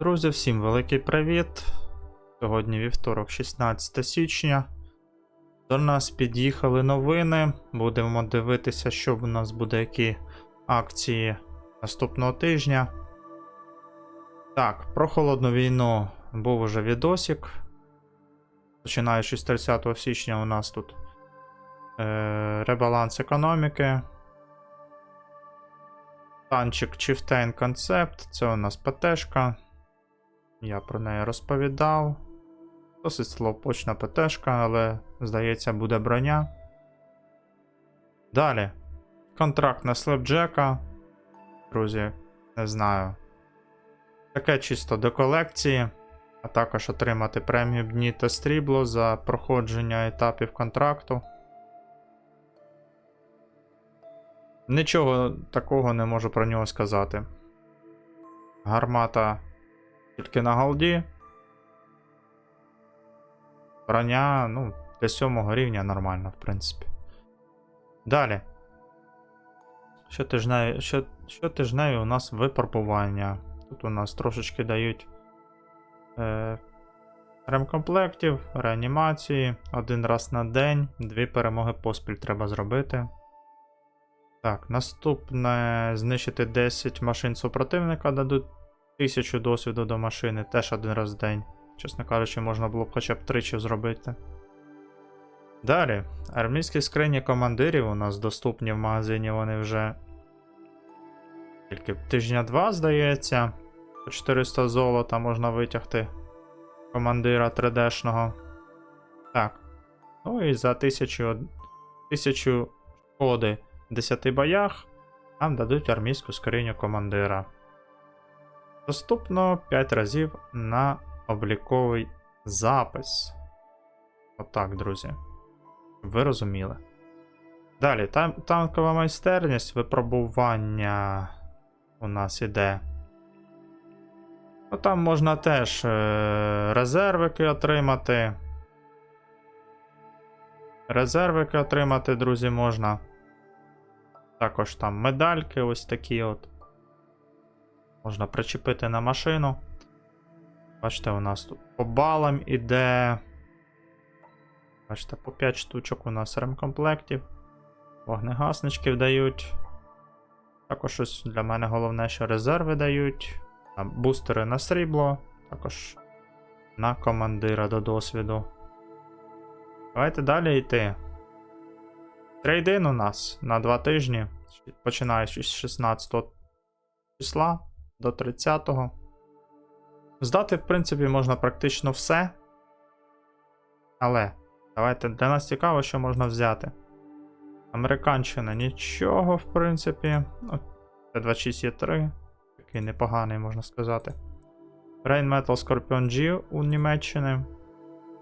Друзі, всім великий привіт. Сьогодні вівторок, 16 січня. До нас під'їхали новини. Будемо дивитися, що в нас буде, які акції наступного тижня. Так, про холодну війну був уже відосик. Починаючи з 30 січня, у нас тут е, ребаланс економіки. Танчик Chieftain Concept, це у нас ПТшка. Я про неї розповідав. Досить слабопочна ПТшка, але, здається, буде броня. Далі. Контракт на слепджека. Друзі, не знаю. Таке чисто до колекції. А також отримати премію дні та стрібло за проходження етапів контракту. Нічого такого не можу про нього сказати. Гармата тільки на голді. Броня, ну, для сьомого рівня нормально, в принципі. Далі. Щотижневі, що, щотижневі у нас випробування. Тут у нас трошечки дають е, ремкомплектів, реанімації. Один раз на день, дві перемоги поспіль треба зробити. Так, наступне знищити 10 машин супротивника дадуть 1000 досвіду до машини, теж один раз в день. Чесно кажучи, можна було б хоча б тричі зробити. Далі, армійські скрині командирів у нас доступні в магазині, вони вже тільки тижня два, здається. По 400 золота можна витягти командира 3D-шного. Так. Ну і за 1000, 1000 шкоди в 10 боях нам дадуть армійську скриню командира. Доступно 5 разів на обліковий запис. Отак, друзі. Щоб Ви розуміли. Далі, там, танкова майстерність, випробування у нас іде. Ну, там можна теж е- резервики отримати. Резервики отримати, друзі, можна. Також там медальки ось такі от. Можна причепити на машину. Бачите, у нас тут по балам іде. Бачите, по 5 штучок у нас ремкомплектів. Вогнегасничків дають. Також ось для мене головне, що резерви дають. Бустери на срібло, також на командира до досвіду. Давайте далі йти. Трейдин у нас на 2 тижні, починаючи з 16 числа до 30-го. Здати, в принципі, можна практично все. Але давайте для нас цікаво, що можна взяти. Американщина нічого, в принципі. Т26 є 3 такий непоганий, можна сказати. Rain Metal Scorpion G у Німеччини.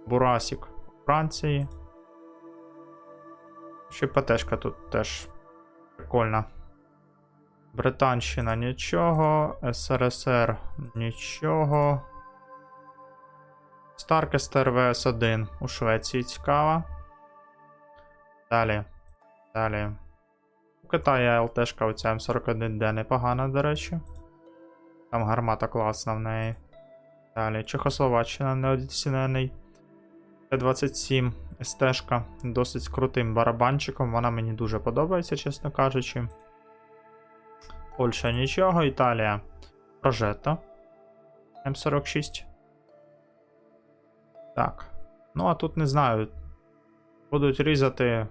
Бурасік у Франції. Ще ПТшка тут теж прикольна. Британщина нічого. СРСР нічого. Старкестер ВС1 у Швеції цікава. Далі. Далі. У Китаї ЛТшка оця М41D непогана, до речі. Там гармата класна в неї. Далі. Чехословаччина неодіцінений. Т-27 СТшка досить крутим барабанчиком. Вона мені дуже подобається, чесно кажучи. Польща нічого, Італія. Прожето. М46. Так. Ну, а тут не знаю. Будуть різати.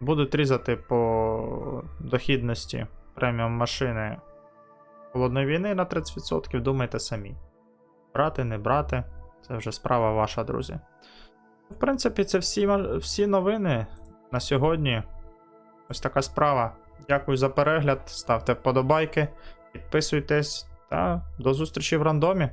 Будуть різати по дохідності преміум машини холодної війни на 30%. Думайте самі. Брати, не брати. Це вже справа ваша, друзі. В принципі, це всі, всі новини на сьогодні. Ось така справа. Дякую за перегляд. Ставте вподобайки, підписуйтесь та до зустрічі в рандомі.